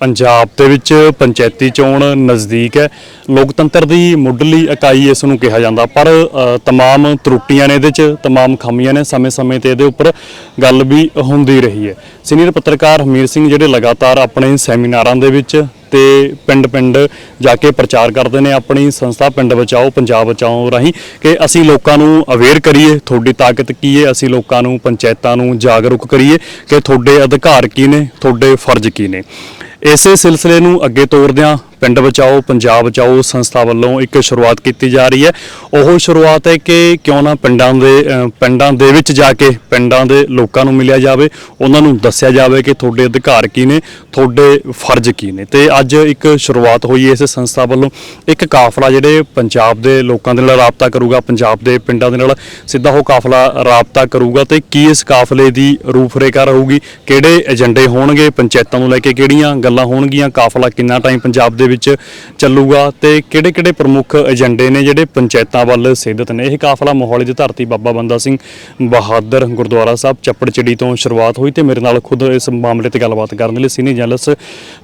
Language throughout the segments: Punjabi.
ਪੰਜਾਬ ਦੇ ਵਿੱਚ ਪੰਚਾਇਤੀ ਚੋਣ ਨਜ਼ਦੀਕ ਹੈ। ਲੋਕਤੰਤਰ ਦੀ ਮੁੱਢਲੀ ਇਕਾਈ ਇਸ ਨੂੰ ਕਿਹਾ ਜਾਂਦਾ ਪਰ ਅ, ਤਮਾਮ ਤਰੁੱਟੀਆਂ ਨੇ ਇਹਦੇ 'ਚ ਤਮਾਮ ਖਾਮੀਆਂ ਨੇ ਸਮੇਂ-ਸਮੇਂ ਤੇ ਇਹਦੇ ਉੱਪਰ ਗੱਲ ਵੀ ਹੁੰਦੀ ਰਹੀ ਹੈ। ਸੀਨੀਅਰ ਪੱਤਰਕਾਰ ਹਮੀਰ ਸਿੰਘ ਜਿਹੜੇ ਲਗਾਤਾਰ ਆਪਣੇ ਸੈਮੀਨਾਰਾਂ ਦੇ ਵਿੱਚ ਤੇ ਪਿੰਡ-ਪਿੰਡ ਜਾ ਕੇ ਪ੍ਰਚਾਰ ਕਰਦੇ ਨੇ ਆਪਣੀ ਸੰਸਥਾ ਪਿੰਡ ਬਚਾਓ ਪੰਜਾਬ ਬਚਾਓ ਰਾਹੀਂ ਕਿ ਅਸੀਂ ਲੋਕਾਂ ਨੂੰ ਅਵੇਅਰ ਕਰੀਏ ਤੁਹਾਡੀ ਤਾਕਤ ਕੀ ਹੈ ਅਸੀਂ ਲੋਕਾਂ ਨੂੰ ਪੰਚਾਇਤਾਂ ਨੂੰ ਜਾਗਰੂਕ ਕਰੀਏ ਕਿ ਤੁਹਾਡੇ ਅਧਿਕਾਰ ਕੀ ਨੇ ਤੁਹਾਡੇ ਫਰਜ਼ ਕੀ ਨੇ। ਇਸੇ ਸਿਲਸਿਲੇ ਨੂੰ ਅੱਗੇ ਤੋਰਦਿਆਂ ਪਿੰਡ ਬਚਾਓ, ਪੰਜਾਬ ਬਚਾਓ ਸੰਸਥਾ ਵੱਲੋਂ ਇੱਕ ਸ਼ੁਰੂਆਤ ਕੀਤੀ ਜਾ ਰਹੀ ਹੈ। ਉਹ ਸ਼ੁਰੂਆਤ ਹੈ ਕਿ ਕਿਉਂ ਨਾ ਪਿੰਡਾਂ ਦੇ ਪਿੰਡਾਂ ਦੇ ਵਿੱਚ ਜਾ ਕੇ ਪਿੰਡਾਂ ਦੇ ਲੋਕਾਂ ਨੂੰ ਮਿਲਿਆ ਜਾਵੇ। ਉਹਨਾਂ ਨੂੰ ਦੱਸਿਆ ਜਾਵੇ ਕਿ ਤੁਹਾਡੇ ਅਧਿਕਾਰ ਕੀ ਨੇ, ਤੁਹਾਡੇ ਫਰਜ਼ ਕੀ ਨੇ। ਤੇ ਅੱਜ ਇੱਕ ਸ਼ੁਰੂਆਤ ਹੋਈ ਹੈ ਇਸ ਸੰਸਥਾ ਵੱਲੋਂ। ਇੱਕ ਕਾਫਲਾ ਜਿਹੜੇ ਪੰਜਾਬ ਦੇ ਲੋਕਾਂ ਦੇ ਨਾਲ ਰਾਬਤਾ ਕਰੂਗਾ, ਪੰਜਾਬ ਦੇ ਪਿੰਡਾਂ ਦੇ ਨਾਲ ਸਿੱਧਾ ਉਹ ਕਾਫਲਾ ਰਾਬਤਾ ਕਰੂਗਾ ਤੇ ਕੀ ਇਸ ਕਾਫਲੇ ਦੀ ਰੂਪਰੇਖਾ ਰਹੂਗੀ, ਕਿਹੜੇ ਏਜੰਡੇ ਹੋਣਗੇ, ਪੰਚਾਇਤਾਂ ਨੂੰ ਲੈ ਕੇ ਕਿਹੜੀਆਂ ਗੱਲਾਂ ਹੋਣਗੀਆਂ, ਕਾਫਲਾ ਕਿੰਨਾ ਟਾਈਮ ਪੰਜਾਬ ਦੇ ਵਿੱਚ ਚੱਲੂਗਾ ਤੇ ਕਿਹੜੇ ਕਿਹੜੇ ਪ੍ਰਮੁੱਖ ਏਜੰਡੇ ਨੇ ਜਿਹੜੇ ਪੰਚਾਇਤਾਂ ਵੱਲ ਸੇਧਤ ਨੇ? ਇਹ ਕਾਫਲਾ ਮੋਹਾਲੀ ਦੀ ਧਰਤੀ ਬਾਬਾ ਬੰਦਾ ਸਿੰਘ ਬਹਾਦਰ ਗੁਰਦੁਆਰਾ ਸਾਹਿਬ ਚੱਪੜਚਿੜੀ ਤੋਂ ਸ਼ੁਰੂਆਤ ਹੋਈ ਤੇ ਮੇਰੇ ਨਾਲ ਖੁਦ ਇਸ ਮਾਮਲੇ ਤੇ ਗੱਲਬਾਤ ਕਰਨ ਦੇ ਲਈ ਸੀਨੀਅਰ ਜਰਨਲਿਸਟ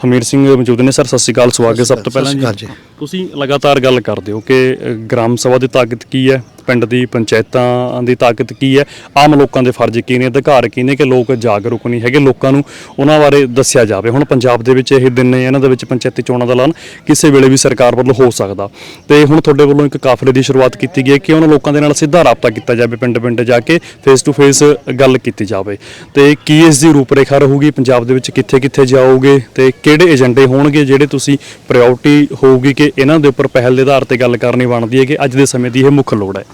ਹਮੀਰ ਸਿੰਘ ਮੌਜੂਦ ਨੇ। ਸਰ ਸਤਿ ਸ਼੍ਰੀ ਅਕਾਲ ਸਵਾਗਤ ਸਭ ਤੋਂ ਪਹਿਲਾਂ ਜੀ। ਤੁਸੀਂ ਲਗਾਤਾਰ ਗੱਲ ਕਰਦੇ ਹੋ ਕਿ ਗ੍ਰਾਮ ਸਭਾ ਦੀ ਤਾਕਤ ਕੀ ਹੈ? ਪਿੰਡ ਦੀ ਪੰਚਾਇਤਾਂ ਦੀ ਤਾਕਤ ਕੀ ਹੈ? ਆਮ ਲੋਕਾਂ ਦੇ ਫਰਜ਼ ਕੀ ਨੇ? ਅਧਿਕਾਰ ਕੀ ਨੇ ਕਿ ਲੋਕ ਜਾਗਰੂਕ ਨਹੀਂ ਹੈਗੇ? ਲੋਕਾਂ ਨੂੰ ਉਹਨਾਂ ਬਾਰੇ ਦੱਸਿਆ ਜਾਵੇ। ਹੁਣ ਪੰਜਾਬ ਦੇ ਵਿੱਚ ਇਹ ਦਿਨ ਨੇ, ਇਹਨਾਂ ਦੇ ਵਿੱਚ ਪੰਚਾਇਤੀ ਚੋਣਾਂ ਦਾ ਐਲਾਨ ਕਿਸੇ ਵੇਲੇ ਵੀ ਸਰਕਾਰ ਵੱਲੋਂ ਹੋ ਸਕਦਾ। ਤੇ ਹੁਣ ਤੁਹਾਡੇ ਵੱਲੋਂ ਇੱਕ ਕਾਫਲੇ ਦੀ ਸ਼ੁਰੂਆਤ ਕੀਤੀ ਗਈ ਹੈ ਕਿ ਉਹਨਾਂ ਲੋਕਾਂ ਦੇ ਨਾਲ ਸਿੱਧਾ ਰਾਬਤਾ ਕੀਤਾ ਜਾਵੇ ਪਿੰਡ ਪਿੰਡ ਜਾ ਕੇ ਫੇਸ ਟੂ ਫੇਸ ਗੱਲ ਕੀਤੀ ਜਾਵੇ। ਤੇ ਕੀ ਇਸ ਦੀ ਰੂਪਰੇਖਾ ਰਹੂਗੀ? ਪੰਜਾਬ ਦੇ ਵਿੱਚ ਕਿੱਥੇ ਕਿੱਥੇ ਜਾਓਗੇ? ਤੇ ਕਿਹੜੇ ਏਜੰਡੇ ਹੋਣਗੇ ਜਿਹੜੇ ਤੁਸੀਂ ਪ੍ਰਾਇੋਰਟੀ ਹੋਊਗੀ ਕਿ ਇਹਨਾਂ ਦੇ ਉੱਪਰ ਪਹਿਲ ਦੇ ਆਧਾਰ ਤੇ ਗੱਲ ਕਰਨੀ ਬਣਦੀ ਹੈ ਕਿ ਅੱਜ ਦੇ ਸਮੇਂ ਦੀ ਇਹ ਮੁੱਖ ਲੋੜ ਹੈ।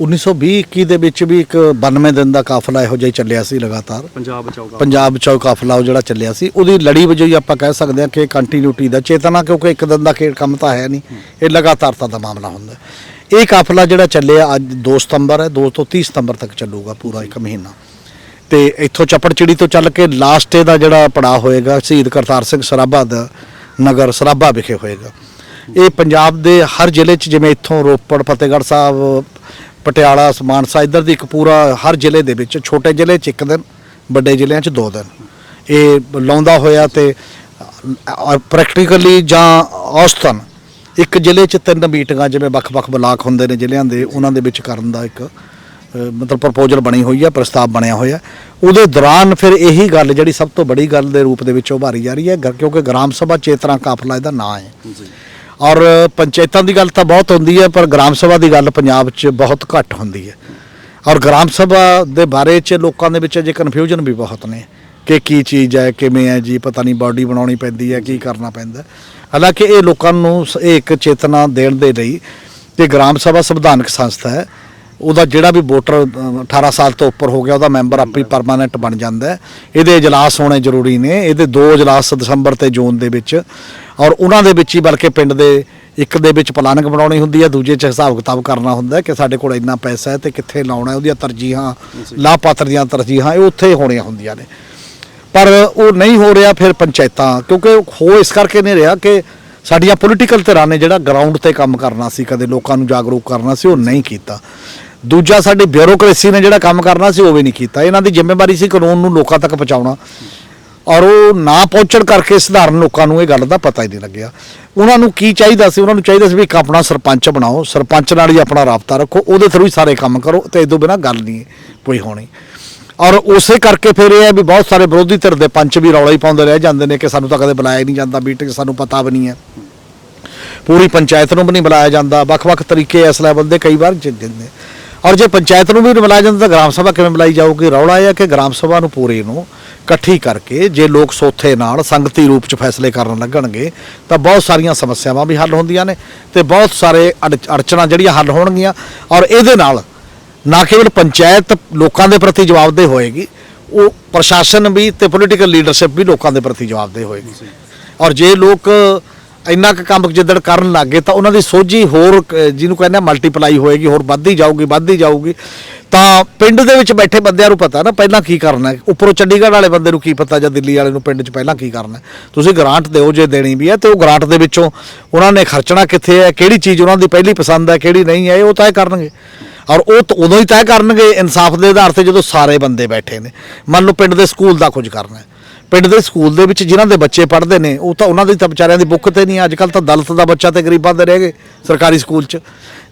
1920 21 ਦੇ ਵਿੱਚ ਵੀ ਇੱਕ 92 ਦਿਨ ਦਾ ਕਾਫਲਾ ਇਹੋ ਜਿਹਾ ਹੀ ਚੱਲਿਆ ਸੀ ਲਗਾਤਾਰ। ਪੰਜਾਬ ਬਚਾਓਗਾ ਪੰਜਾਬ ਬਚਾਓ ਕਾਫਲਾ ਉਹ ਜਿਹੜਾ ਚੱਲਿਆ ਸੀ। ਉਹਦੀ ਲੜੀ ਵਜੋਂ ਹੀ ਆਪਾਂ ਕਹਿ ਸਕਦੇ ਹਾਂ ਕਿ ਕੰਟੀਨਿਊਟੀ ਦਾ ਚੇਤਨਾ ਕਿਉਂਕਿ ਇੱਕ ਦਿਨ ਦਾ ਖੇਡ ਕੰਮ ਤਾਂ ਹੈ ਨਹੀਂ। ਇਹ ਲਗਾਤਾਰਤਾ ਦਾ ਮਾਮਲਾ ਹੁੰਦਾ। ਇਹ ਕਾਫਲਾ ਜਿਹੜਾ ਚੱਲਿਆ ਅੱਜ 2 ਸਤੰਬਰ ਹੈ 2 ਤੋਂ 30 ਸਤੰਬਰ ਤੱਕ ਚੱਲੂਗਾ ਪੂਰਾ ਇੱਕ ਮਹੀਨਾ। ਤੇ ਇੱਥੋਂ ਚੱਪੜਚਿੜੀ ਤੋਂ ਚੱਲ ਕੇ ਲਾਸਟ ਦਾ ਜਿਹੜਾ ਪੜਾਅ ਹੋਏਗਾ ਸ਼ਹੀਦ ਕਰਤਾਰ ਸਿੰਘ ਸਰਾਭਾ ਦਾ ਨਗਰ ਸਰਾਭਾ ਵਿਖੇ ਹੋਏਗਾ। ਇਹ ਪੰਜਾਬ ਦੇ ਹਰ ਜ਼ਿਲ੍ਹੇ 'ਚ ਜਿਵੇਂ ਇੱਥੋਂ ਰੋਪੜ, ਫਤਿਹਗੜ੍ਹ ਸਾਹਿਬ, ਪਟਿਆਲਾ ਮਾਨਸਾ ਇੱਧਰ ਦੀ ਇੱਕ ਪੂਰਾ ਹਰ ਜ਼ਿਲ੍ਹੇ ਦੇ ਵਿੱਚ ਛੋਟੇ ਜ਼ਿਲ੍ਹੇ 'ਚ ਇੱਕ ਦਿਨ, ਵੱਡੇ ਜ਼ਿਲ੍ਹਿਆਂ 'ਚ ਦੋ ਦਿਨ। ਇਹ ਲਾਉਂਦਾ ਹੋਇਆ ਤੇ ਪ੍ਰੈਕਟੀਕਲੀ ਜਾਂ ਔਸਤਨ ਇੱਕ ਜ਼ਿਲ੍ਹੇ 'ਚ ਤਿੰਨ ਮੀਟਿੰਗਾਂ ਜਿਵੇਂ ਵੱਖ-ਵੱਖ ਬਲਾਕ ਹੁੰਦੇ ਨੇ ਜ਼ਿਲ੍ਹਿਆਂ ਦੇ, ਉਹਨਾਂ ਦੇ ਵਿੱਚ ਕਰਨ ਦਾ ਇੱਕ ਮਤਲਬ ਪ੍ਰਪੋਜ਼ਲ ਬਣੀ ਹੋਈ ਹੈ ਪ੍ਰਸਤਾਵ ਬਣਿਆ ਹੋਇਆ ਉਹਦੇ ਦੌਰਾਨ ਫਿਰ ਇਹੀ ਗੱਲ ਜਿਹੜੀ ਸਭ ਤੋਂ ਬੜੀ ਗੱਲ ਦੇ ਰੂਪ ਦੇ ਵਿੱਚ ਉਭਾਰੀ ਜਾ ਰਹੀ ਹੈ ਗ- ਕਿਉਂਕਿ ਗ੍ਰਾਮ ਸਭਾ ਚੇਤਨਾ ਕਾਫਲਾ ਇਹਦਾ ਨਾਂ ਹੈ। ਔਰ ਪੰਚਾਇਤਾਂ ਦੀ ਗੱਲ ਤਾਂ ਬਹੁਤ ਹੁੰਦੀ ਹੈ ਪਰ ਗ੍ਰਾਮ ਸਭਾ ਦੀ ਗੱਲ ਪੰਜਾਬ 'ਚ ਬਹੁਤ ਘੱਟ ਹੁੰਦੀ ਹੈ। ਔਰ ਗ੍ਰਾਮ ਸਭਾ ਦੇ ਬਾਰੇ 'ਚ ਲੋਕਾਂ ਦੇ ਵਿੱਚ ਅਜੇ ਕਨਫਿਊਜ਼ਨ ਵੀ ਬਹੁਤ ਨੇ ਕਿ ਕੀ ਚੀਜ਼ ਹੈ ਕਿਵੇਂ ਹੈ ਜੀ ਪਤਾ ਨਹੀਂ ਬਾਡੀ ਬਣਾਉਣੀ ਪੈਂਦੀ ਹੈ ਕੀ ਕਰਨਾ ਪੈਂਦਾ। ਹਾਲਾਂਕਿ ਇਹ ਲੋਕਾਂ ਨੂੰ ਸ- ਇਹ ਇੱਕ ਚੇਤਨਾ ਦੇਣ ਦੇ ਲਈ ਕਿ ਗ੍ਰਾਮ ਸਭਾ ਸੰਵਿਧਾਨਕ ਸੰਸਥਾ ਹੈ ਉਹਦਾ ਜਿਹੜਾ ਵੀ ਵੋਟਰ ਅ, 18 ਸਾਲ ਤੋਂ ਉੱਪਰ ਹੋ ਗਿਆ ਉਹਦਾ ਮੈਂਬਰ ਆਪੇ ਪਰਮਾਨੈਂਟ ਬਣ ਜਾਂਦਾ ਹੈ। ਇਹਦੇ ਇਜਲਾਸ ਹੋਣੇ ਜ਼ਰੂਰੀ ਨੇ। ਇਹਦੇ ਦੋ ਇਜਲਾਸ ਦਸੰਬਰ ਤੇ ਜੂਨ ਦੇ ਵਿੱਚ। ਔਰ ਉਹਨਾਂ ਦੇ ਵਿੱਚ ਹੀ ਬਲਕਿ ਪਿੰਡ ਦੇ ਇੱਕ ਦੇ ਵਿੱਚ ਪਲਾਨਿੰਗ ਬਣਾਉਣੀ ਹੁੰਦੀ ਹੈ ਦੂਜੇ 'ਚ ਹਿਸਾਬ ਕਿਤਾਬ ਕਰਨਾ ਹੁੰਦਾ ਕਿ ਸਾਡੇ ਕੋਲ ਇੰਨਾ ਪੈਸਾ ਹੈ ਤੇ ਕਿੱਥੇ ਲਾਉਣਾ ਹੈ ਉਹਦੀਆਂ ਤਰਜੀਹਾਂ ਲਾਭਪਾਤਰ ਦੀਆਂ ਤਰਜੀਹਾਂ ਇਹ ਉੱਥੇ ਹੋਣੀਆਂ ਹੁੰਦੀਆਂ ਨੇ। ਪਰ ਉਹ ਨਹੀਂ ਹੋ ਰਿਹਾ ਫਿਰ ਪੰਚਾਇਤਾਂ ਕਿਉਂਕਿ ਹੋ ਇਸ ਕਰਕੇ ਨਹੀਂ ਰਿਹਾ ਕਿ ਸਾਡੀਆਂ ਪੋਲੀਟੀਕਲ ਧਿਰਾਂ ਨੇ ਜਿਹੜਾ ਗਰਾਊਂਡ ਤੇ ਕੰਮ ਕਰਨਾ ਸੀ ਕਦੇ ਲੋਕਾਂ ਨੂੰ ਜਾਗਰੂਕ ਕਰਨਾ ਸੀ ਉਹ ਨਹੀਂ ਕੀਤਾ। ਦੂਜਾ ਸਾਡੀ ਬਿਊਰੋਕ੍ਰੇਸੀ ਨੇ ਜਿਹੜਾ ਕੰਮ ਕਰਨਾ ਸੀ ਉਹ ਵੀ ਨਹੀਂ ਕੀਤਾ। ਇਹਨਾਂ ਦੀ ਜ਼ਿੰਮੇਵਾਰੀ ਸੀ ਕਾਨੂੰਨ ਨੂੰ ਲੋਕਾਂ ਤੱਕ ਪਹੁੰਚਾਉਣਾ। ਔਰ ਉਹ ਨਾ ਪਹੁੰਚਣ ਕਰਕੇ ਸਧਾਰਨ ਲੋਕਾਂ ਨੂੰ ਇਹ ਗੱਲ ਦਾ ਪਤਾ ਹੀ ਨਹੀਂ ਲੱਗਿਆ। ਉਹਨਾਂ ਨੂੰ ਕੀ ਚਾਹੀਦਾ ਸੀ? ਉਹਨਾਂ ਨੂੰ ਚਾਹੀਦਾ ਸੀ ਵੀ ਇੱਕ ਆਪਣਾ ਸਰਪੰਚ ਬਣਾਓ। ਸਰਪੰਚ ਨਾਲ ਹੀ ਆਪਣਾ ਰਾਬਤਾ ਰੱਖੋ। ਉਹਦੇ ਥਰੂ ਹੀ ਸਾਰੇ ਕੰਮ ਕਰੋ ਤੇ ਇਦੋਂ ਬਿਨਾ ਗੱਲ ਨਹੀਂ ਕੋਈ ਹੋਣੀ। ਔਰ ਉਸੇ ਕਰਕੇ ਫਿਰ ਇਹ ਹੈ ਵੀ ਬਹੁਤ ਸਾਰੇ ਵਿਰੋਧੀ ਧਿਰ ਦੇ ਪੰਚ ਵੀ ਰੌਲਾ ਹੀ ਪਾਉਂਦੇ ਰਹਿ ਜਾਂਦੇ ਨੇ ਕਿ ਸਾਨੂੰ ਤਾਂ ਕਦੇ ਬੁਲਾਇਆ ਹੀ ਨਹੀਂ ਜਾਂਦਾ। ਮੀਟਿੰਗ ਸਾਨੂੰ ਪਤਾ ਵੀ ਨਹੀਂ ਹੈ। ਪੂਰੀ ਪੰਚਾਇਤ ਨੂੰ ਵੀ ਨਹੀਂ ਬੁਲਾਇਆ ਜਾਂਦਾ। ਵੱਖ-ਵੱਖ ਤਰੀਕੇ ਇਸ ਲੈਵਲ ਦੇ ਕਈ ਵਾਰ ਜਿੰਦੇ ਨੇ। ਔਰ ਜੇ ਪੰਚਾਇਤ ਨੂੰ ਵੀ ਨਹੀਂ ਬੁਲਾਇਆ ਜਾਂਦਾ ਤਾਂ ਗ੍ਰਾਮ ਸਭਾ ਕਿਵੇਂ ਬੁਲਾਈ ਜਾਊਗੀ? ਰੌਲਾ ਇਹ ਹੈ ਕਿ ਗ੍ਰਾਮ ਸਭਾ ਨੂੰ ਪੂਰੇ ਨੂੰ ਇਕੱਠੀ ਕਰਕੇ ਜੇ ਲੋਕ ਸੋਥੇ ਨਾਲ ਸੰਗਤੀ ਰੂਪ ਚ ਫੈਸਲੇ ਕਰਨ ਲੱਗਣਗੇ ਤਾਂ ਬਹੁਤ ਸਾਰੀਆਂ ਸਮੱਸਿਆਵਾਂ ਵੀ ਹੱਲ ਹੁੰਦੀਆਂ ਨੇ ਤੇ ਬਹੁਤ ਸਾਰੇ ਅੜ- ਅੜਚਣਾਂ ਜਿਹੜੀਆਂ ਹੱਲ ਹੋਣਗੀਆਂ ਔਰ ਇਹਦੇ ਨਾਲ ਨਾ ਕੇਵਲ ਪੰਚਾਇਤ ਲੋਕਾਂ ਦੇ ਪ੍ਰਤੀ ਜਵਾਬਦੇਹ ਹੋਏਗੀ, ਉਹ ਪ੍ਰਸ਼ਾਸਨ ਵੀ ਤੇ ਪੋਲੀਟੀਕਲ ਲੀਡਰਸ਼ਿਪ ਵੀ ਲੋਕਾਂ ਦੇ ਪ੍ਰਤੀ ਜਵਾਬਦੇਹ ਹੋਏਗੀ। ਔਰ ਜੇ ਲੋਕ ਇੰਨਾ ਕੁ ਕੰਮ ਜਿੱਦਣ ਕਰਨ ਲੱਗੇ ਤਾਂ ਉਹਨਾਂ ਦੀ ਸੋਝੀ ਹੋਰ ਜਿਹਨੂੰ ਕਹਿੰਦੇ ਮਲਟੀਪਲਾਈ ਹੋਏਗੀ, ਹੋਰ ਵੱਧਦੀ ਜਾਊਗੀ ਵੱਧਦੀ ਜਾਊਗੀ। ਤਾਂ ਪਿੰਡ ਦੇ ਵਿੱਚ ਬੈਠੇ ਬੰਦਿਆਂ ਨੂੰ ਪਤਾ ਨਾ ਪਹਿਲਾਂ ਕੀ ਕਰਨਾ ਉੱਪਰੋਂ ਚੰਡੀਗੜ੍ਹ ਵਾਲੇ ਬੰਦੇ ਨੂੰ ਕੀ ਪਤਾ ਜਾਂ ਦਿੱਲੀ ਵਾਲੇ ਨੂੰ ਪਿੰਡ 'ਚ ਪਹਿਲਾਂ ਕੀ ਕਰਨਾ ਤੁਸੀਂ ਗ੍ਰਾਂਟ ਦਿਓ ਜੇ ਦੇਣੀ ਵੀ ਹੈ ਤੇ ਉਹ ਗ੍ਰਾਂਟ ਦੇ ਵਿੱਚੋਂ ਉਹਨਾਂ ਨੇ ਖਰਚਣਾ ਕਿੱਥੇ ਹੈ, ਕਿਹੜੀ ਚੀਜ਼ ਉਹਨਾਂ ਦੀ ਪਹਿਲੀ ਪਸੰਦ ਹੈ, ਕਿਹੜੀ ਨਹੀਂ ਹੈ ਉਹ ਤੈਅ ਕਰਨਗੇ। ਔਰ ਉਹ ਉਦੋਂ ਹੀ ਤੈਅ ਕਰਨਗੇ। ਇਨਸਾਫ ਦੇ ਆਧਾਰ ਤੇ ਜਦੋਂ ਸਾਰੇ ਬੰਦੇ ਬੈਠੇ ਨੇ। ਮੰਨ ਲਓ ਪਿੰਡ ਦੇ ਸਕੂਲ ਦਾ ਕੁਝ ਕਰਨਾ ਪਿੰਡ ਦੇ ਸਕੂਲ ਦੇ ਵਿੱਚ ਜਿਨ੍ਹਾਂ ਦੇ ਬੱਚੇ ਪੜ੍ਹਦੇ ਨੇ, ਉਹ ਤਾਂ ਉਹਨਾਂ ਦੀ ਤਾਂ ਵਿਚਾਰਿਆਂ ਦੀ ਬੁੱਕ ਤੇ ਨਹੀਂ ਅੱਜ ਕੱਲ ਤਾਂ ਦਲਤ ਦਾ ਬੱਚਾ ਤੇ ਗਰੀਬਾਂ ਦੇ ਰਹਿ ਗਏ ਸਰਕਾਰੀ ਸਕੂਲ 'ਚ।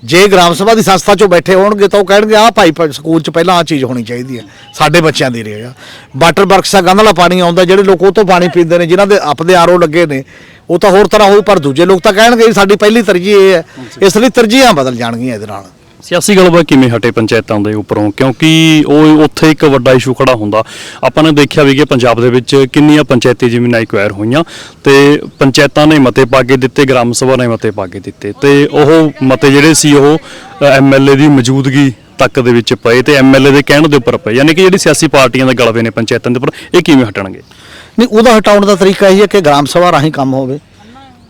ਜੇ ਗ੍ਰਾਮ ਸਭਾ ਦੀ ਸੰਸਥਾ 'ਚੋਂ ਬੈਠੇ ਹੋਣਗੇ ਤਾਂ ਉਹ ਕਹਿਣਗੇ, ਆਹ ਭਾਈ ਪ- ਸਕੂਲ 'ਚ ਪਹਿਲਾਂ ਆਹ ਚੀਜ਼ ਹੋਣੀ ਚਾਹੀਦੀ ਹੈ, ਸਾਡੇ ਬੱਚਿਆਂ ਦੀ ਰਹੇਗਾ ਵਾਟਰ ਵਰਕਸ ਦਾ ਗੰਧ ਵਾਲਾ ਪਾਣੀ ਆਉਂਦਾ, ਜਿਹੜੇ ਲੋਕ ਉਹ ਤੋਂ ਪਾਣੀ ਪੀਂਦੇ ਨੇ, ਜਿਨ੍ਹਾਂ ਦੇ ਆਪਦੇ ਆਰਓ ਲੱਗੇ ਨੇ, ਉਹ ਤਾਂ ਹੋਰ ਤਰ੍ਹਾਂ ਹੋਊ, ਪਰ ਦੂਜੇ ਲੋਕ ਤਾਂ ਕਹਿਣਗੇ ਵੀ ਸਾਡੀ ਪਹਿਲੀ ਤਰਜੀਹ ਇਹ ਹੈ, ਇਸ ਲਈ ਤਰਜੀਹਾਂ ਬਦਲ ਜਾਣਗੀਆਂ ਇਹਦੇ ਨਾਲ। ਸਿਆਸੀ ਗੱਲਬਾਤ ਕਿਵੇਂ ਹਟੇ ਪੰਚਾਇਤਾਂ ਦੇ ਉੱਪਰੋਂ? ਕਿਉਂਕਿ ਉਹ ਉੱਥੇ ਇੱਕ ਵੱਡਾ ਇਸ਼ੂ ਖੜਾ ਹੁੰਦਾ। ਆਪਾਂ ਨੇ ਦੇਖਿਆ ਵੀ ਕਿ ਪੰਜਾਬ ਦੇ ਵਿੱਚ ਕਿੰਨੀਆਂ ਪੰਚਾਇਤੀ ਜ਼ਮੀਨਾਂ ਐਕਵਾਇਰ ਹੋਈਆਂ ਤੇ ਪੰਚਾਇਤਾਂ ਨੇ ਮਤੇ ਪਾ ਕੇ ਦਿੱਤੇ, ਗ੍ਰਾਮ ਸਭਾ ਨੇ ਮਤੇ ਪਾ ਕੇ ਦਿੱਤੇ। ਤੇ ਉਹ ਮਤੇ ਜਿਹੜੇ ਸੀ ਉਹ ਐਮਐਲਏ ਦੀ ਮੌਜੂਦਗੀ ਤੱਕ ਦੇ ਵਿੱਚ ਪਏ ਤੇ ਐਮਐਲਏ ਦੇ ਕਹਿਣ ਦੇ ਉੱਪਰ ਪਏ। ਯਾਨੀ ਕਿ ਜਿਹੜੀ ਸਿਆਸੀ ਪਾਰਟੀਆਂ ਦੇ ਗਲਵੇ ਨੇ ਪੰਚਾਇਤਾਂ ਦੇ ਉੱਪਰ, ਇਹ ਕਿਵੇਂ ਹਟਣਗੇ? ਨਹੀਂ, ਉਹਦਾ ਹਟਾਉਣ ਦਾ ਤਰੀਕਾ ਇਹ ਹੈ ਕਿ ਗ੍ਰਾਮ ਸਭਾ ਰਾਹੀਂ ਕੰਮ ਹੋਵੇ।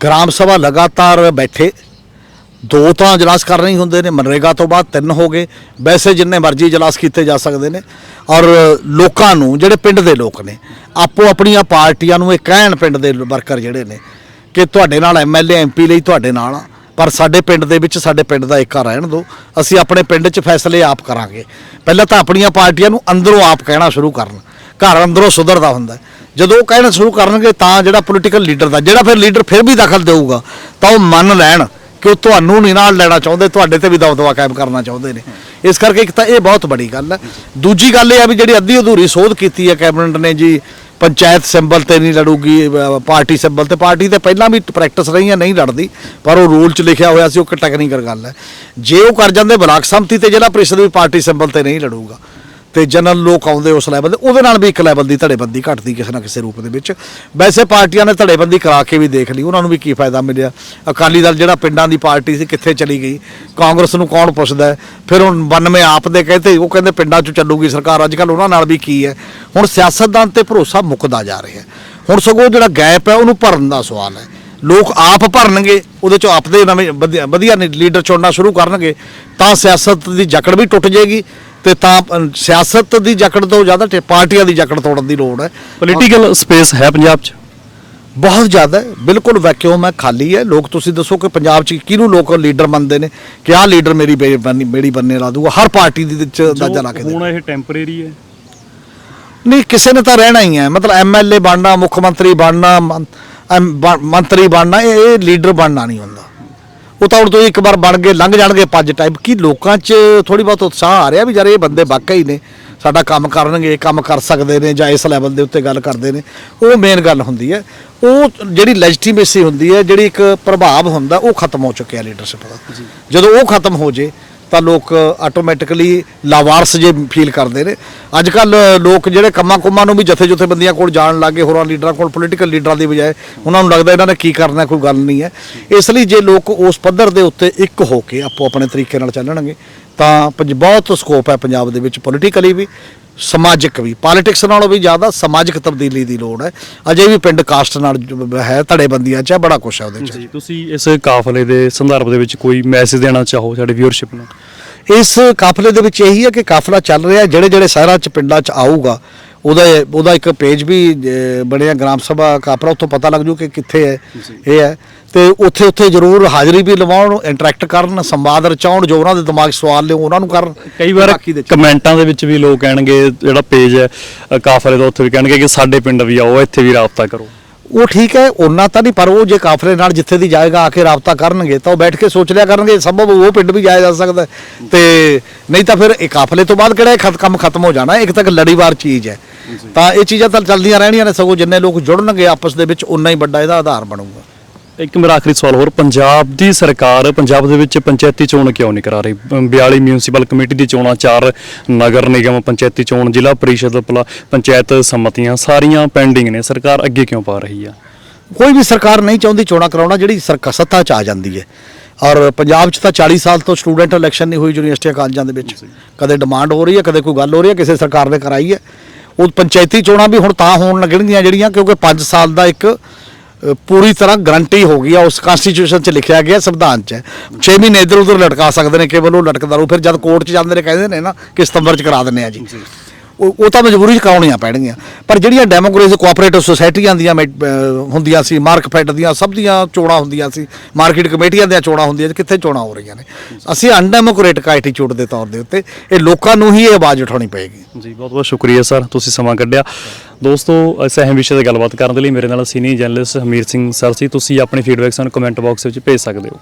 ਗ੍ਰਾਮ ਸਭਾ ਲਗਾਤਾਰ ਬੈਠੇ ਦੋ ਤਾਂ ਇਜਲਾਸ ਕਰ ਰਹੇ ਹੁੰਦੇ ਨੇ, ਮਨਰੇਗਾ ਤੋਂ ਬਾਅਦ ਤਿੰਨ ਹੋ ਗਏ। ਵੈਸੇ ਜਿੰਨੇ ਮਰਜ਼ੀ ਇਜਲਾਸ ਕੀਤੇ ਜਾ ਸਕਦੇ ਨੇ। ਔਰ ਲੋਕਾਂ ਨੂੰ, ਜਿਹੜੇ ਪਿੰਡ ਦੇ ਲੋਕ ਨੇ, ਆਪੋ ਆਪਣੀਆਂ ਪਾਰਟੀਆਂ ਨੂੰ ਇਹ ਕਹਿਣ ਪਿੰਡ ਦੇ ਵਰਕਰ ਜਿਹੜੇ ਨੇ ਕਿ ਤੁਹਾਡੇ ਨਾਲ ਐਮਐਲਏ ਐਮਪੀ ਲਈ ਤੁਹਾਡੇ ਨਾਲ ਆ, ਪਰ ਸਾਡੇ ਪਿੰਡ ਦੇ ਵਿੱਚ ਸਾਡੇ ਪਿੰਡ ਦਾ ਏਕਾ ਰਹਿਣ ਦਿਓ। ਅਸੀਂ ਆਪਣੇ ਪਿੰਡ 'ਚ ਫੈਸਲੇ ਆਪ ਕਰਾਂਗੇ। ਪਹਿਲਾਂ ਤਾਂ ਆਪਣੀਆਂ ਪਾਰਟੀਆਂ ਨੂੰ ਅੰਦਰੋਂ ਆਪ ਕਹਿਣਾ ਸ਼ੁਰੂ ਕਰਨ। ਘਰ ਅੰਦਰੋਂ ਸੁਧਰਦਾ ਹੁੰਦਾ ਜਦੋਂ ਉਹ ਕਹਿਣਾ ਸ਼ੁਰੂ ਕਰਨਗੇ ਤਾਂ ਜਿਹੜਾ ਪੋਲੀਟੀਕਲ ਲੀਡਰ ਦਾ, ਜਿਹੜਾ ਫਿਰ ਲੀਡਰ ਫਿਰ ਵੀ ਦਖਲ ਦੇਊਗਾ, ਤਾਂ ਉਹ ਮੰਨ ਲੈਣ। ਕਿ ਉਹ ਤੁਹਾਨੂੰ ਨਹੀਂ ਨਾਲ ਲੈਣਾ ਚਾਹੁੰਦੇ, ਤੁਹਾਡੇ ਤੇ ਵੀ ਦਬਦਬਾ ਕਾਇਮ ਕਰਨਾ ਚਾਹੁੰਦੇ ਨੇ। ਇਸ ਕਰਕੇ ਇੱਕ ਤਾਂ ਇਹ ਬਹੁਤ ਬੜੀ ਗੱਲ ਹੈ। ਦੂਜੀ ਗੱਲ ਇਹ ਆ ਵੀ ਜਿਹੜੀ ਅੱਧੀ ਅਧੂਰੀ ਸੋਧ ਕੀਤੀ ਹੈ ਕੈਬਨਿਟ ਨੇ ਜੀ, ਪੰਚਾਇਤ ਸਿੰਬਲ ਤੇ ਨਹੀਂ ਲੜੂਗੀ ਪਾਰਟੀ ਸਿੰਬਲ ਤੇ, ਪਾਰਟੀ ਤੇ ਪਹਿਲਾਂ ਵੀ ਪ੍ਰੈਕਟਿਸ ਰਹੀ ਹੈ ਨਹੀਂ ਲੜਦੀ, ਪਰ ਉਹ ਰੂਲ 'ਚ ਲਿਖਿਆ ਹੋਇਆ ਸੀ, ਉਹ ਇੱਕ ਟੈਕਨੀਕਲ ਗੱਲ ਹੈ। ਜੇ ਉਹ ਕਰ ਜਾਂਦੇ ਬਲਾਕ ਸੰਮਤੀ ਤੇ ਜ਼ਿਲ੍ਹਾ ਪ੍ਰੀਸ਼ਦ ਵੀ ਪਾਰਟੀ ਸਿੰਬਲ ਤੇ ਨਹੀਂ ਲੜੂਗਾ ਤੇ ਜਨਰਲ ਲੋਕ ਆਉਂਦੇ ਉਸ ਲੈਵਲ ਦੇ, ਉਹਦੇ ਨਾਲ ਵੀ ਇੱਕ ਲੈਵਲ ਦੀ ਧੜੇਬੰਦੀ ਘਟਦੀ ਕਿਸੇ ਨਾ ਕਿਸੇ ਰੂਪ ਦੇ ਵਿੱਚ। ਵੈਸੇ ਪਾਰਟੀਆਂ ਨੇ ਧੜੇਬੰਦੀ ਕਰਾ ਕੇ ਵੀ ਦੇਖ ਲਈ, ਉਹਨਾਂ ਨੂੰ ਵੀ ਕੀ ਫਾਇਦਾ ਮਿਲਿਆ? ਅਕਾਲੀ ਦਲ ਜਿਹੜਾ ਪਿੰਡਾਂ ਦੀ ਪਾਰਟੀ ਸੀ, ਕਿੱਥੇ ਚਲੀ ਗਈ? ਕਾਂਗਰਸ ਨੂੰ ਕੌਣ ਪੁੱਛਦਾ ਫਿਰ ਹੁਣ 92 ਆਪ ਦੇ ਕਹਿੰਦੇ ਉਹ ਕਹਿੰਦੇ ਪਿੰਡਾਂ 'ਚ ਚੱਲੂਗੀ ਸਰਕਾਰ ਅੱਜ ਕੱਲ ਉਹਨਾਂ ਨਾਲ ਵੀ ਕੀ ਹੈ? ਹੁਣ ਸਿਆਸਤਦਾਨ ਤੇ ਭਰੋਸਾ ਮੁੱਕਦਾ ਜਾ ਰਿਹਾ ਹੁਣ ਸਗੋਂ ਜਿਹੜਾ ਗੈਪ ਹੈ, ਉਹਨੂੰ ਭਰਨ ਦਾ ਸਵਾਲ ਹੈ। ਲੋਕ ਆਪ ਭਰਨਗੇ, ਉਹਦੇ ਚੋਂ ਆਪਦੇ ਨਵੇਂ ਵਧੀਆ- ਵਧੀਆ ਲੀਡਰ ਚੁਣਨਾ ਸ਼ੁਰੂ ਕਰਨਗੇ, ਤਾਂ ਸਿਆਸਤ ਦੀ ਜਕੜ ਵੀ ਟੁੱਟ ਜਾਏਗੀ। ਤੇ ਤਾਂ ਅ, ਸਿਆਸਤ ਦੀ ਜਕੜ ਤੋਂ ਜ਼ਿਆਦਾ ਟੇ- ਪਾਰਟੀਆਂ ਦੀ ਜਕੜ ਤੋੜਨ ਦੀ ਲੋੜ ਹੈ। ਪੋਲੀਟੀਕਲ ਸਪੇਸ ਹੈ ਪੰਜਾਬ 'ਚ? ਬਹੁਤ ਜ਼ਿਆਦਾ ਹੈ। ਬਿਲਕੁਲ ਵੈਕਿਊਮ ਹੈ ਖਾਲੀ ਹੈ। ਲੋਕ ਤੁਸੀਂ ਦੱਸੋ ਕਿ ਪੰਜਾਬ 'ਚ ਕਿਹਨੂੰ ਲੋਕ ਲੀਡਰ ਮੰਨਦੇ ਨੇ? ਕਿ ਆਹ ਲੀਡਰ ਮੇਰੀ ਬੇ- ਬੰਨੀ- ਮੇਰੀ ਬੰਨੇ ਲਾ ਦੂਗਾ ਹਰ ਪਾਰਟੀ ਦੀ ਵਿੱਚ ਅੰਦਾਜ਼ਾ ਲਾ ਕੇ। ਹੁਣ ਇਹ ਟੈਂਪਰੇਰੀ ਹੈ। ਨਹੀਂ ਕਿਸੇ ਨੇ ਤਾਂ ਰਹਿਣਾ ਹੀ ਹੈ। ਮਤਲਬ ਐਮਐਲਏ ਬਣਨਾ ਮੁੱਖ ਮੰਤਰੀ ਬਣਨਾ ਮੰ- ਐਮ- ਬ- ਮੰਤਰੀ ਬਣਨਾ ਇਹ ਇਹ ਲੀਡਰ ਬਣਨਾ ਨਹੀਂ ਹੁੰਦਾ। ਉਹ ਤਾਂ ਹੁਣ ਤੁਸੀਂ ਇੱਕ ਵਾਰ ਬਣ ਗਏ ਲੰਘ ਜਾਣਗੇ ਪੰਜ ਟਾਈਪ ਕੀ ਲੋਕਾਂ 'ਚ ਥੋੜੀ ਬਹੁਤ ਉਤਸ਼ਾਹ ਆ ਰਿਹਾ ਵੀ ਯਾਰ ਇਹ ਬੰਦੇ ਵਾਕਈ ਨੇ। ਸਾਡਾ ਕੰਮ ਕਰਨਗੇ ਕੰਮ ਕਰ ਸਕਦੇ ਨੇ ਜਾਂ ਇਸ ਲੈਵਲ ਦੇ ਉੱਤੇ ਗੱਲ ਕਰਦੇ ਨੇ। ਉਹ ਮੇਨ ਗੱਲ ਹੁੰਦੀ ਹੈ। ਉਹ ਜਿਹੜੀ ਲੈਜੀਟੀਮੇਸੀ ਹੁੰਦੀ ਹੈ ਜਿਹੜੀ ਇੱਕ ਪ੍ਰਭਾਵ ਹੁੰਦਾ ਉਹ ਖਤਮ ਹੋ ਚੁੱਕਿਆ ਲੀਡਰਸ਼ਿਪ ਦਾ। ਜਦੋਂ ਉਹ ਖਤਮ ਹੋ ਜੇ ਤਾਂ ਲੋਕ ਆਟੋਮੈਟਿਕਲੀ ਲਾਵਾਰਸ ਜੇ ਫੀਲ ਕਰਦੇ ਨੇ। ਅੱਜ ਕੱਲ ਲੋਕ ਜਿਹੜੇ ਕੰਮਾਂ ਕੁਮਾਂ ਨੂੰ ਵੀ ਜਥੇ ਜਥੇ ਬੰਦੀਆਂ ਕੋਲ ਜਾਣ ਲੱਗੇ, ਹੋਰਾਂ ਲੀਡਰਾਂ ਕੋਲ ਪੋਲੀਟੀਕਲ ਲੀਡਰਾਂ ਦੀ ਬਜਾਏ, ਉਹਨਾਂ ਨੂੰ ਲੱਗਦਾ ਇਹਨਾਂ ਨੇ ਕੀ ਕਰਨਾ, ਕੋਈ ਗੱਲ ਨਹੀਂ ਹੈ। ਇਸ ਲਈ ਜੇ ਲੋਕ ਉਸ ਪੱਧਰ ਦੇ ਉੱਤੇ ਇੱਕ ਹੋ ਕੇ ਆਪੋ ਆਪਣੇ ਤਰੀਕੇ ਨਾਲ ਚੱਲਣਗੇ ਤਾਂ ਪੰਜ- ਬਹੁਤ ਸਕੋਪ ਹੈ ਪੰਜਾਬ ਦੇ ਵਿੱਚ ਪੋਲੀਟੀਕਲੀ ਵੀ ਸਮਾਜਿਕ ਵੀ। ਪੋਲਿਟਿਕਸ ਨਾਲੋਂ ਵੀ ਜ਼ਿਆਦਾ ਸਮਾਜਿਕ ਤਬਦੀਲੀ ਦੀ ਲੋੜ ਹੈ। ਅਜੇ ਵੀ ਪਿੰਡ ਕਾਸਟ ਨਾਲ ਹੈ ਧੜੇਬੰਦੀਆਂ 'ਚ ਬੜਾ ਕੁਛ ਹੈ ਉਹਦੇ 'ਚ। ਜੀ ਤੁਸੀਂ ਇਸ ਕਾਫਲੇ ਦੇ ਸੰਦਰਭ ਦੇ ਵਿੱਚ ਕੋਈ ਮੈਸੇਜ ਦੇਣਾ ਚਾਹੋ ਸਾਡੇ ਵਿਊਅਰਸ਼ਿਪ ਨੂੰ? ਇਸ ਕਾਫਲੇ ਦੇ ਵਿੱਚ ਇਹੀ ਹੈ ਕਿ ਕਾਫਲਾ ਚੱਲ ਰਿਹਾ ਜਿਹੜੇ ਜਿਹੜੇ ਸ਼ਹਿਰਾਂ 'ਚ ਪਿੰਡਾਂ 'ਚ ਆਊਗਾ ਉਹਦਾ ਉਹਦਾ ਇੱਕ ਪੇਜ ਵੀ ਬਣਿਆ ਗ੍ਰਾਮ ਸਭਾ ਕਾਫਲਾ ਉੱਥੋਂ ਪਤਾ ਲੱਗ ਜੂ ਕਿ ਕਿੱਥੇ ਹੈ ਇਹ ਹੈ ਤੇ ਉੱਥੇ ਉੱਥੇ ਜ਼ਰੂਰ ਹਾਜ਼ਰੀ ਵੀ ਲਵਾਉਣ ਇੰਟਰੈਕਟ ਕਰਨ ਸੰਵਾਦ ਰਚਾਉਣ ਜੋ ਉਹਨਾਂ ਦੇ ਦਿਮਾਗ ਸਵਾਲ ਨੇ ਉਹਨਾਂ ਨੂੰ ਕਰਨ ਕਈ ਵਾਰ। ਕਮੈਂਟਾਂ ਦੇ ਵਿੱਚ ਵੀ ਲੋਕ ਕਹਿਣਗੇ ਜਿਹੜਾ ਪੇਜ ਹੈ ਕਾਫਲੇ ਦਾ ਉੱਥੇ ਵੀ ਕਹਿਣਗੇ ਕਿ ਸਾਡੇ ਪਿੰਡ ਵੀ ਆਓ ਇੱਥੇ ਵੀ ਰਾਬਤਾ ਕਰੋ ਉਹ ਠੀਕ ਹੈ ਉਹਨਾਂ ਤਾਂ ਨਹੀਂ ਪਰ ਉਹ ਜੇ ਕਾਫਲੇ ਨਾਲ ਜਿੱਥੇ ਦੀ ਜਾਏਗਾ ਆ ਕੇ ਰਾਬਤਾ ਕਰਨਗੇ ਤਾਂ ਉਹ ਬੈਠ ਕੇ ਸੋਚ ਲਿਆ ਕਰਨਗੇ ਸੰਭਵ ਉਹ ਪਿੰਡ ਵੀ ਜਾਇਆ ਜਾ ਸਕਦਾ। ਤੇ ਨਹੀਂ ਤਾਂ ਫਿਰ ਇਹ ਕਾਫਲੇ ਤੋਂ ਬਾਅਦ ਕਿਹੜਾ ਇਹ ਖਤ- ਕੰਮ ਖਤਮ ਹੋ ਜਾਣਾ? ਇੱਕ ਤੱਕ ਲੜੀਵਾਰ ਚੀਜ਼ ਹੈ। ਤਾਂ ਇਹ ਚੀਜ਼ਾਂ ਤਾਂ ਚੱਲਦੀਆਂ ਰਹਿਣੀਆਂ ਨੇ ਸਗੋਂ ਜਿੰਨੇ ਲੋਕ ਜੁੜਨਗੇ ਆਪਸ ਦੇ ਵਿੱਚ ਉਨਾ ਹੀ ਵੱਡਾ ਇਹਦਾ ਆਧਾਰ ਬਣੂਗਾ। ਇੱਕ ਮੇਰਾ ਆਖਰੀ ਸਵਾਲ ਹੋਰ ਪੰਜਾਬ ਦੀ ਸਰਕਾਰ ਪੰਜਾਬ ਦੇ ਵਿੱਚ ਪੰਚਾਇਤੀ ਚੋਣ ਕਿਉਂ ਨਹੀਂ ਕਰਾ ਰਹੀ? ਅਮ 42 ਮਿਊਨਿਸਪਲ ਕਮੇਟੀ ਦੀ ਚੋਣਾਂ ਚਾਰ ਨਗਰ ਨਿਗਮ ਪੰਚਾਇਤੀ ਚੋਣ ਜ਼ਿਲ੍ਹਾ ਪਰਿਸ਼ਦ ਪਲਾ- ਪੰਚਾਇਤ ਸਮਤੀਆਂ ਸਾਰੀਆਂ ਪੈਂਡਿੰਗ ਨੇ। ਸਰਕਾਰ ਅੱਗੇ ਕਿਉਂ ਪਾ ਰਹੀ ਆ? ਕੋਈ ਵੀ ਸਰਕਾਰ ਨਹੀਂ ਚਾਹੁੰਦੀ ਚੋਣਾਂ ਕਰਾਉਣਾ ਜਿਹੜੀ ਸਰਕਾਰ ਸੱਤਾ 'ਚ ਆ ਜਾਂਦੀ ਹੈ। ਔਰ ਪੰਜਾਬ 'ਚ ਤਾਂ 40 ਸਾਲ ਤੋਂ ਸਟੂਡੈਂਟ ਇਲੈਕਸ਼ਨ ਨਹੀਂ ਹੋਈ ਯੂਨੀਵਰਸਿਟੀਆਂ ਕਾਲਜਾਂ ਦੇ ਵਿੱਚ। ਕਦੇ ਡਿਮਾਂਡ ਹੋ ਰਹੀ ਹੈ ਕਦੇ ਕੋਈ ਗੱਲ ਹੋ ਰਹੀ ਹੈ ਕਿਸੇ ਸਰਕਾਰ ਨੇ ਕਰਾਈ ਹੈ। ਉਹ ਪੰਚਾਇਤੀ ਚੋਣਾਂ ਵੀ ਹੁਣ ਤਾਂ ਹੋਣ ਲੱਗਣਗੀਆਂ ਜਿਹੜੀਆਂ ਕਿਉਂਕਿ 5 ਸਾਲ ਦਾ ਇੱਕ ਪੂਰੀ ਤਰ੍ਹਾਂ ਗਰੰਟੀ ਹੋ ਗਈ ਆ। ਉਸ ਕਨਸਟੀਟਿਊਸ਼ਨ 'ਚ ਲਿਖਿਆ ਗਿਆ ਸੰਵਿਧਾਨ 'ਚ। 6 ਮਹੀਨੇ ਇਧਰ ਉਧਰ ਲਟਕਾ ਸਕਦੇ ਨੇ, ਕੇਵਲ ਉਹ ਲਟਕਦਾ ਰਹੂ। ਫਿਰ ਜਦ ਕੋਰਟ 'ਚ ਜਾਂਦੇ ਨੇ, ਕਹਿੰਦੇ ਨੇ ਨਾ ਕਿ ਸਤੰਬਰ 'ਚ ਕਰਾ ਦਿੰਨੇ ਆ ਜੀ। ਉਹ ਉਹ ਤਾਂ ਮਜਬੂਰੀ 'ਚ ਕਰਾਉਣੀਆਂ ਪੈਣਗੀਆਂ। ਪਰ ਜਿਹੜੀਆਂ ਡੈਮੋਕ੍ਰੇਸੀ ਕੋਆਪਰੇਟਿਵ ਸੁਸਾਇਟੀਆਂ ਦੀਆਂ ਮੈ- ਅਹ ਹੁੰਦੀਆਂ ਸੀ ਮਾਰਕਫੈਡ ਦੀਆਂ, ਸਭ ਦੀਆਂ ਚੋਣਾਂ ਹੁੰਦੀਆਂ ਸੀ ਮਾਰਕੀਟ ਕਮੇਟੀਆਂ ਦੀਆਂ ਚੋਣਾਂ ਹੁੰਦੀਆਂ ਸੀ, ਕਿੱਥੇ ਚੋਣਾਂ ਹੋ ਰਹੀਆਂ ਨੇ? ਅਸੀਂ ਅਨਡੈਮੋਕ੍ਰੇਟਿਕ ਐਟੀਟਿਊਡ ਦੇ ਤੌਰ ਦੇ ਉੱਤੇ, ਇਹ ਲੋਕਾਂ ਨੂੰ ਹੀ ਇਹ ਆਵਾਜ਼ ਉਠਾਉਣੀ ਪਏਗੀ। ਜੀ, ਬਹੁਤ ਬਹੁਤ ਸ਼ੁਕਰੀਆ ਸਰ, ਤੁਸੀਂ ਸਮਾਂ ਕੱਢਿਆ। ਦੋਸਤੋ, ਇਸ ਅਹਿਮ ਵਿਸ਼ੇ ਤੇ ਗੱਲਬਾਤ ਕਰਨ ਦੇ ਲਈ ਮੇਰੇ ਨਾਲ senior journalist Hamir Singh sir ਸੀ, ਤੁਸੀਂ ਆਪਣੀ ਫੀਡਬੈਕ ਸਾਨੂੰ ਕਮੈਂਟ ਬਾਕਸ ਵਿੱਚ ਭੇਜ ਸਕਦੇ ਹੋ।